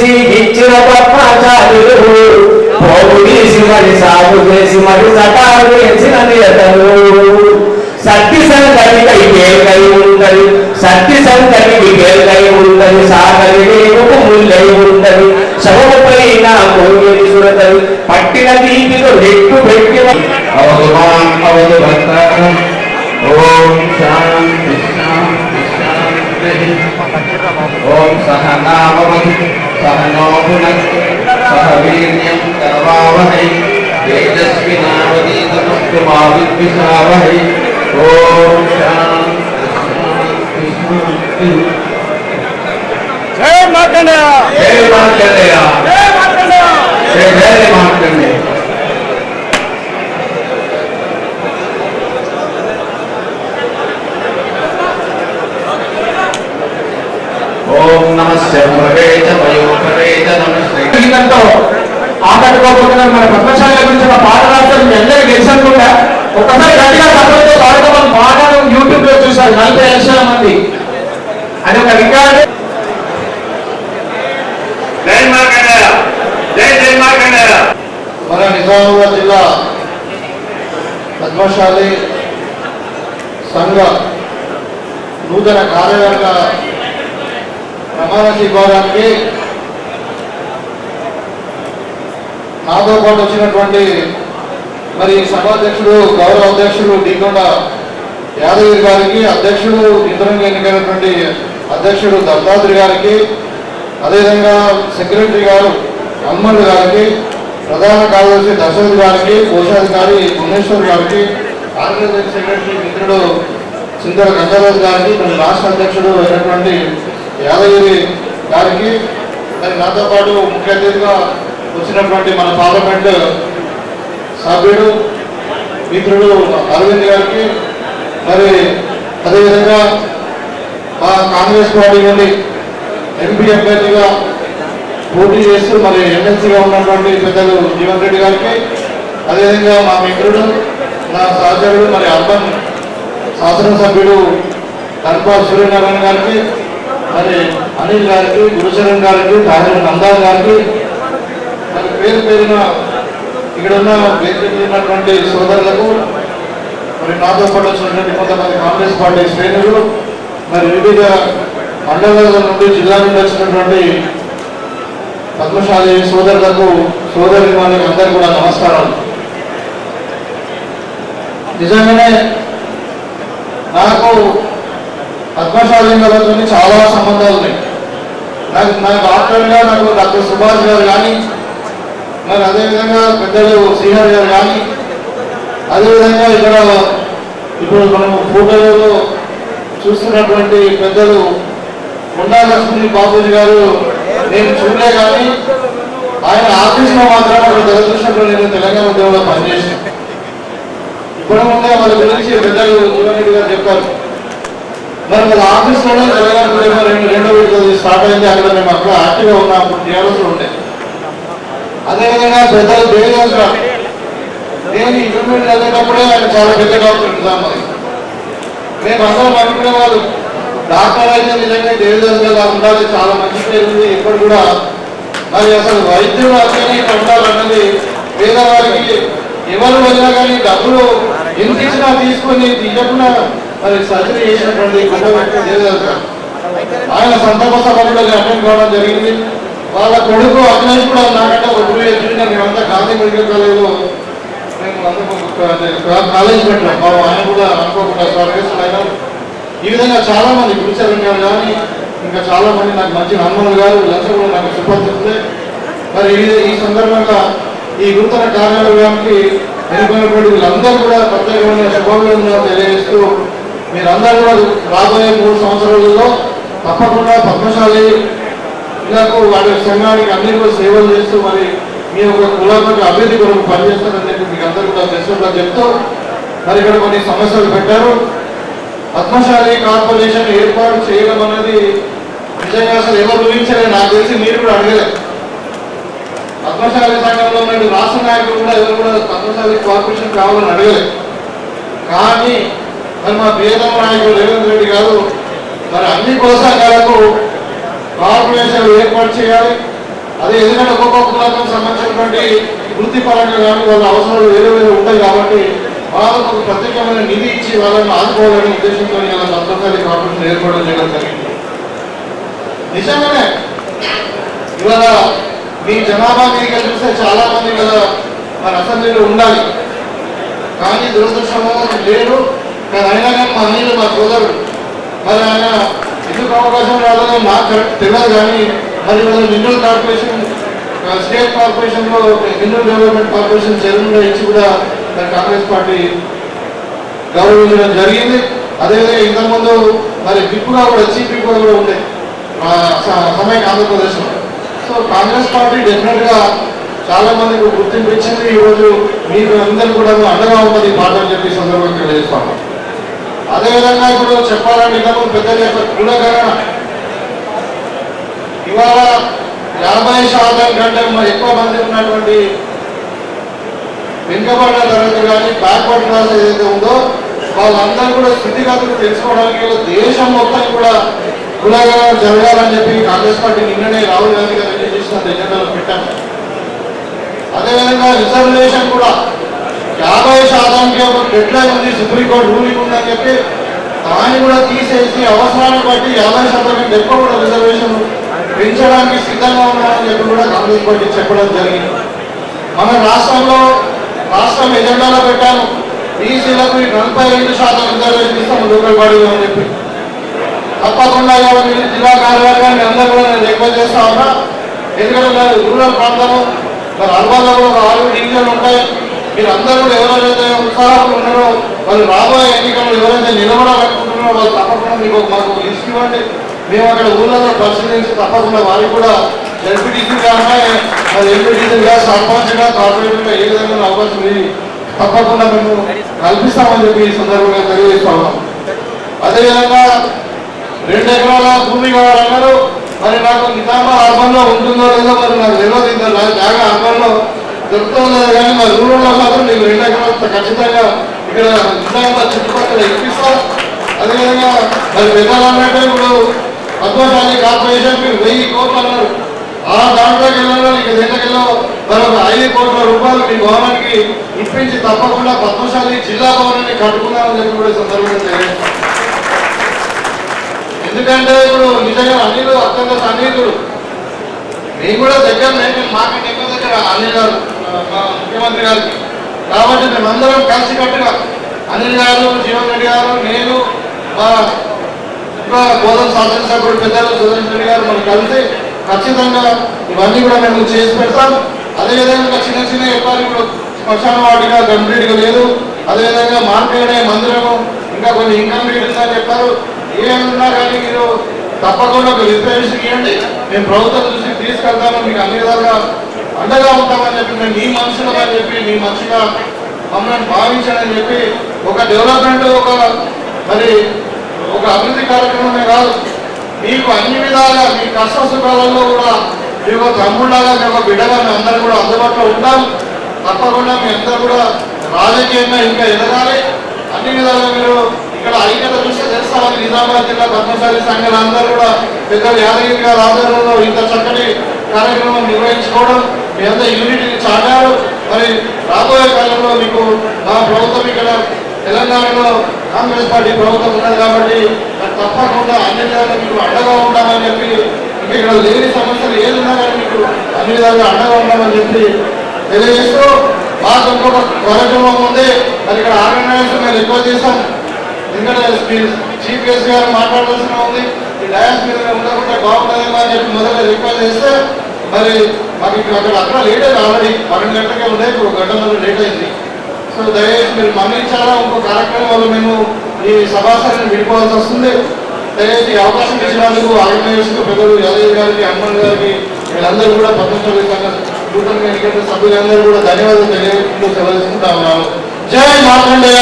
చేసి ఇచ్చిన పద్మాచార్యులు పోగు తీసి మరి సాగు చేసి మరి సటాలు వేసిన నేతలు సత్తి సంగతికై పేరుకై ఉందని సత్తి సంగతి పేరుకై ఉందని సాగలి రేవుకు ముల్లై ఉంటది శవముపై నా కోయని సురతది పట్టిన దీపితో నెట్టు పెట్టిన అవధుమాన్ అవధు ఓం శాంతి సహనామవతు సహనో భునక్తు సహ వీర్యం కరవావహై తేజస్వినావదీతమస్తు మా విద్విషావహై ఓం శాంతి శాంతి శాంతి జై మార్కండేయ జై మార్కండేయ జై మార్కండేయ జై ఆకట్టుకోబోతున్నారు మన పద్మశాల గురించి ఒక పాట రాష్ట్రం మీ అందరికీ తెలుసు అనుకుంటా. ఒక్కసారి గట్టిగా పాడటం మన పాటను యూట్యూబ్లో చూసారు నలభై లక్షల మంది. అది ఒక రికార్డు. మన నిజామాబాద్ జిల్లా పద్మశాలి సంఘ నూతన కార్యవర్గ ప్రమాణ స్వీకారానికి నాతో పాటు వచ్చినటువంటి మరి సభాధ్యక్షుడు గౌరవ అధ్యక్షుడు డీకొండ యాదగిరి గారికి అధ్యక్షుడు ఇతరంగా ఎన్నికైనటువంటి అధ్యక్షుడు దత్తాత్రి గారికి అదేవిధంగా సెక్రటరీ గారు అమ్మడు గారికి ప్రధాన కార్యదర్శి దశరథ్ గారికి కోశాధికారి భువనేశ్వర్ గారికి ఆర్గనైజింగ్ సెక్రటరీ మిత్రుడు సింధర గంగారాజు గారికి మరి రాష్ట్ర అధ్యక్షుడు అయినటువంటి యాదగిరి గారికి మరి నాతో పాటు ముఖ్య అతిథిగా వచ్చినటువంటి మన పార్లమెంట్ సభ్యుడు మిత్రుడు అరవింద్ గారికి మరి అదేవిధంగా మా కాంగ్రెస్ పార్టీ నుండి ఎంపీ అభ్యర్థిగా పోటీ చేస్తూ మరి ఎమ్మెల్సీగా ఉన్నటువంటి పెద్దలు జీవన్ రెడ్డి గారికి అదేవిధంగా మా మిత్రుడు నా సహచరుడు మరి అర్బన్ శాసనసభ్యుడు కనపాల్ సూర్యనారాయణ గారికి మరి అనిల్ గారికి గురుచరణ్ గారికి తాహిర్ నందాన్ గారికి పేరు పేరున ఇక్కడ ఉన్న వేదిక ఉన్నటువంటి సోదరులకు మరి నాతో పాటు వచ్చినటువంటి కొంతమంది కాంగ్రెస్ పార్టీ శ్రేణులు మరి వివిధ మండలాల నుండి జిల్లా నుండి వచ్చినటువంటి పద్మశాలి సోదరులకు సోదరి వాళ్ళకి అందరికీ కూడా నమస్కారాలు. నిజంగానే నాకు పద్మశాలీలతో చాలా సంబంధాలు ఉన్నాయి. నాకు నాకు ఆఫ్టర్గా నాకు డాక్టర్ సుభాష్ గారు కానీ మరి అదేవిధంగా పెద్దలు శ్రీహరి గారు కానీ అదేవిధంగా ఇక్కడ ఇప్పుడు మనం ఫోటోలలో చూస్తున్నటువంటి పెద్దలు కొండా లక్ష్మీ బాబూజీ గారు నేను చూడలే కానీ ఆయన ఆఫీస్లో మాత్రం ఒక దురదృష్టంలో నేను తెలంగాణ ఉద్యోగంలో పనిచేసాను ఇప్పుడు ముందే వాళ్ళ గురించి పెద్దలు జీవన్రెడ్డి గారు చెప్పారు. మరి వాళ్ళ ఆఫీస్లోనే తెలంగాణ ఉద్యోగం రెండు రెండో విడత స్టార్ట్ అయింది అక్కడ మేము అక్కడ యాక్టివ్గా ఉన్నాం టీఆర్ఎస్లో ఉండే. అదేవిధంగా పెద్దలు దేవేంద్ర నేను ఇంటర్మీడియట్ చదివేటప్పుడే ఆయన చాలా పెద్ద డాక్టర్ నిజామాబాద్ మేము అందరం అనుకునే వాళ్ళు డాక్టర్ అయితే నిజంగా దేవదాస్ ఉండాలి చాలా మంచి పేరు ఉంది ఇప్పుడు కూడా. మరి అసలు వైద్యులు ఇక్కడ ఉండాలన్నది పేదవారికి ఎవరు వెళ్ళినా కానీ డబ్బులు ఎంత ఇచ్చినా తీసుకొని తీయకుండా మరి సర్జరీ చేసినటువంటి గొప్ప ఆయన సందర్భ సభలో అటెండ్ కావడం జరిగింది. వాళ్ళ కొడుకు అవినాష్ కూడా నాకంటే ఒక టూ ఇయర్స్ మేమంతా గాంధీ మెడికల్ కాలేజ్లో మేము అందరం కాలేజ్ పెట్టాం. పాపం ఆయన కూడా అనుకోకుండా స్వర్గస్థులు ఆయన ఈ విధంగా చాలా మంది గురుచరణ్ గారు కానీ ఇంకా చాలా మంది నాకు మంచి హనుమాన్ గారు వీళ్ళందరూ కూడా నాకు సుపరిచితులే మరి ఈ- ఈ సందర్భంగా ఈ నూతన కార్యాలయానికి ఎన్నుకున్నటువంటి వీళ్ళందరూ కూడా ప్రత్యేకమైన శుభాభినందనలు తెలియజేస్తూ మీరందరూ కూడా రాబోయే మూడు సంవత్సరాలలో తప్పకుండా పద్మశాలి ఇలాకు వాళ్ళ సంఘానికి అన్ని కూడా సేవలు చేస్తూ మరి మీ యొక్క కులాత్మక అభివృద్ధి కొరకు పనిచేస్తారని చెప్పి మీకు అందరూ కూడా తెలుసుకుంటా చెప్తూ మరి ఇక్కడ కొన్ని సమస్యలు పెట్టారు. పద్మశాలి కార్పొరేషన్ ఏర్పాటు చేయడం అనేది నిజంగా అసలు ఎవరు ఊహించలేదు. నాకు తెలిసి మీరు కూడా అడగలేదు పద్మశాలి సంఘంలో ఉన్న రాష్ట్ర నాయకులు కూడా ఎవరు కూడా పద్మశాలి కార్పొరేషన్ కావాలని అడగలేదు కానీ మరి మా ప్రియతమ నాయకుడు రేవంత్ రెడ్డి గారు మరి అన్ని కుల కార్పొరేషన్లు ఏర్పాటు చేయాలి. అదే ఎందుకంటే ఒక్కొక్క కులాలకు సంబంధించినటువంటి వృత్తిపరంగా కానీ వాళ్ళ అవసరాలు వేరే వేరే ఉంటాయి కాబట్టి వాళ్ళకు ఒక ప్రత్యేకమైన నిధి ఇచ్చి వాళ్ళని ఆదుకోవాలనే ఉద్దేశంతో ఇలా సంతకాలి కార్పొరేషన్ ఏర్పాటు చేయడం జరిగింది. నిజంగానే ఇవాళ మీ జనాభా మీకు చూస్తే చాలా మంది కదా మన అసెంబ్లీలో ఉండాలి. కానీ దురదృష్టమో లేరు కానీ అయినా కానీ మా అన్నయ్య మా సోదరుడు మరి ఆయన ఎందుకు అవకాశం రాలేదో నాకు కరెక్ట్ తెలియదు కానీ మరి మన మినరల్ కార్పొరేషన్ స్టేట్ స్టేట్ కార్పొరేషన్లో మినరల్ డెవలప్మెంట్ కార్పొరేషన్ చైర్మన్గా ఇచ్చి కూడా మరి కాంగ్రెస్ పార్టీ గౌరవించడం జరిగింది. అదేవిధంగా ఇంతకుముందు మరి బిప్పుగా కూడా చీపీ విప్పుగా కూడా ఉండే సమయం ఆంధ్రప్రదేశ్లో. సో కాంగ్రెస్ పార్టీ డెఫినెట్గా చాలా మందికి గుర్తింపు ఇచ్చింది. ఈరోజు మీరు అందరూ కూడా అండగా ఉన్నది పాట అని చెప్పి సందర్భంగా తెలియజేస్తాను అదేవిధంగా ఇప్పుడు చెప్పాలంటే ఇంతకు పెద్ద కులగణన ఇవాళ యాభై శాతం కంటే ఎక్కువ మంది ఉన్నటువంటి వెనుకబడిన తరగతి కానీ బ్యాక్వర్డ్ క్లాస్ ఏదైతే ఉందో వాళ్ళందరూ కూడా స్థితిగతులు తెలుసుకోవడానికి దేశం మొత్తం కూడా కులగణన జరగాలని చెప్పి కాంగ్రెస్ పార్టీ నిన్ననే రాహుల్ గాంధీ గారు రిలీజ్ చేసిన ఎజెండాలో పెట్టాను అదేవిధంగా రిజర్వేషన్ కూడా యాభై శాతానికి ఒక డెడ్ లైన్ ఉంది సుప్రీంకోర్టు రూలింగ్ ఉందని చెప్పి దాన్ని కూడా తీసేసి అవసరాన్ని బట్టి యాభై శాతం కంటే ఎక్కువ కూడా రిజర్వేషన్ పెంచడానికి సిద్ధంగా ఉన్నామని చెప్పి కూడా కాంగ్రెస్ పార్టీ చెప్పడం జరిగింది. మన రాష్ట్రంలో రాష్ట్రం ఎజెండాలో పెట్టాను. బీసీలకు నలభై ఐదు శాతం రిజర్వేషన్ ఇస్తాం లోకల్ బాడీలో అని చెప్పి. తప్పకుండా మీరు జిల్లా కార్యాలయాన్ని అందరూ కూడా నేను రిక్వెస్ట్ చేస్తా ఉన్నా. ఎందుకంటే రూరల్ ప్రాంతము మరి అర్బన్లో కూడా ఆరు డివిజన్లు ఉంటాయి. మీరు అందరూ ఎవరైతే ఉత్సాహం ఉన్నారో వాళ్ళు రాబోయే ఎన్నికల్లో ఎవరైతే నిలబడాలనుకుంటున్నారో వాళ్ళు తప్పకుండా మీకు మాకు లిస్ట్ ఇవ్వండి. మేము అక్కడ ఊళ్ళలో పరిశీలించి తప్పకుండా వారికి కూడా జడ్పీటీసీ కానీ మరి ఎంపీటీసీగా సర్పంచ్గా కార్పొరేటర్గా ఏ విధంగా అవకాశం ఇది తప్పకుండా మేము కల్పిస్తామని చెప్పి ఈ సందర్భంగా తెలియజేస్తా ఉన్నాం. అదేవిధంగా రెండు ఎకరాల భూమి కావాలన్నారు మరి నాకు నిజామా అర్బంలో ఉంటుందో లేదో మరి నాకు తెలియదు. ఇంత జాగా అర్బంలో దొరుకుతుందో కానీ మా రూరల్ మాత్రం నీకు రెండు ఎకరాలు ఖచ్చితంగా ఇక్కడ నిజామాబాద్ చుట్టుపక్కల ఇప్పిస్తా. అదేవిధంగా మరి పెద్దలు ఇప్పుడు పద్మశాలి కార్పొరేషన్ మీరు వెయ్యి కోట్లు అన్నారు. ఆ దాంట్లోకి జిల్లాలో ఇక దగ్గరలో మరి ఒక ఐదు కోట్ల రూపాయలు మీ భవనానికి ఇప్పించి తప్పకుండా పద్మశాలి జిల్లా భవనాన్ని కట్టుకుందామని చెప్పి కూడా సందర్భంగా ఎందుకంటే ఇప్పుడు నిజంగా అనిల్ అత్యంత సన్నిహితుడు. నేను కూడా దగ్గర నేను మాకంటే ఎక్కువ దగ్గర అనిల్ గారు. ముఖ్యమంత్రి గారికి కాబట్టి మేమందరం కలిసికట్టుగా అనిల్ గారు జీవన్ రెడ్డి గారు నేను మా ఇంకా శాసనసభ్యుడు పెద్దలు సురేష్ రెడ్డి గారు మనం కలిసి ఖచ్చితంగా ఇవన్నీ కూడా మేము చేసి పెడతాం. అదేవిధంగా చిన్న చిన్న చెప్పాలి ఇప్పుడు శ్మశాన వాటిగా కంప్లీట్గా లేదు. అదేవిధంగా మార్కెట్ మందిరము ఇంకా కొన్ని ఇన్కంప్లీట్ ఉందని చెప్పారు. ఏమన్నా కానీ మీరు తప్పకుండా ఒక రిజర్వేషన్ ఇవ్వండి. మేము ప్రభుత్వం చూసి తీసుకెళ్తాము మీకు అన్ని విధాలుగా అండగా ఉంటామని చెప్పి మేము నీ మనుషులుగా చెప్పి నీ మనుషుగా మమ్మల్ని భావించాలని చెప్పి ఒక డెవలప్మెంట్ ఒక మరి ఒక అభివృద్ధి కార్యక్రమమే కాదు మీకు అన్ని విధాలుగా మీ కష్ట సుఖాలలో కూడా మీకు తమ్ముళ్ళగా మీ ఒక బిడ్డగా మేము అందరూ కూడా అందుబాటులో ఉంటాం. తప్పకుండా మీ అందరూ కూడా రాజకీయంగా ఇంకా ఎదగాలి. అన్ని విధాలుగా మీరు ఇక్కడ ఐక్యత చూస్తే తెలుస్తామని నిజామాబాద్ జిల్లా పద్మశాలి సంఘాలు అందరూ కూడా పెద్ద యాదగిరి గారి ఆధ్వర్యంలో ఇంత చక్కటి కార్యక్రమం నిర్వహించుకోవడం మీ అందరూ యూనిటీని చాటారు మరి రాబోయే కాలంలో మీకు మా ప్రభుత్వం ఇక్కడ తెలంగాణలో కాంగ్రెస్ పార్టీ ప్రభుత్వం ఉన్నది కాబట్టి తప్పకుండా అన్ని విధాలుగా మీకు అండగా ఉంటామని చెప్పి మీకు ఇక్కడ లేని సమస్యలు ఏది కానీ మీకు అన్ని విధాలుగా అండగా ఉంటామని చెప్పి తెలియజేస్తూ మాకు ఇంకొక కార్యక్రమం ఉంది. మరి ఇక్కడ ఆర్గనైజేషన్ మేము ఎక్కువ చేస్తాం. ఎందుకంటే చీఫ్ గెస్ట్ గారు మాట్లాడాల్సిన ఉంది. ఈ డయాస్ మీద ఉండకుండా బాగుంటుందేమో అని చెప్పి మొదట రిక్వెస్ట్ చేస్తే మరి మాకు ఇక్కడ అక్కడ అక్కడ లేట్ అయింది ఆల్రెడీ పన్నెండు గంటలకే ఉంది ఇప్పుడు ఒక గంట లేట్ అయింది. సో దయచేసి మీరు మన్నించాలా? ఇంకో కార్యక్రమం వల్ల మేము ఈ సభాసరిని విడిపోవాల్సి వస్తుంది. దయచేసి అవకాశం ఇచ్చినందుకు ఆర్గనైజేషన్ పెద్దలు యాదయ్య గారికి హనుమాన్ గారికి వీళ్ళందరూ కూడా పద్మశాలి సంఘం నూతనంగా సభ్యులందరూ కూడా ధన్యవాదాలు తెలియజేస్తూ సెలవు ఉన్నాను. జై మార్కండేయ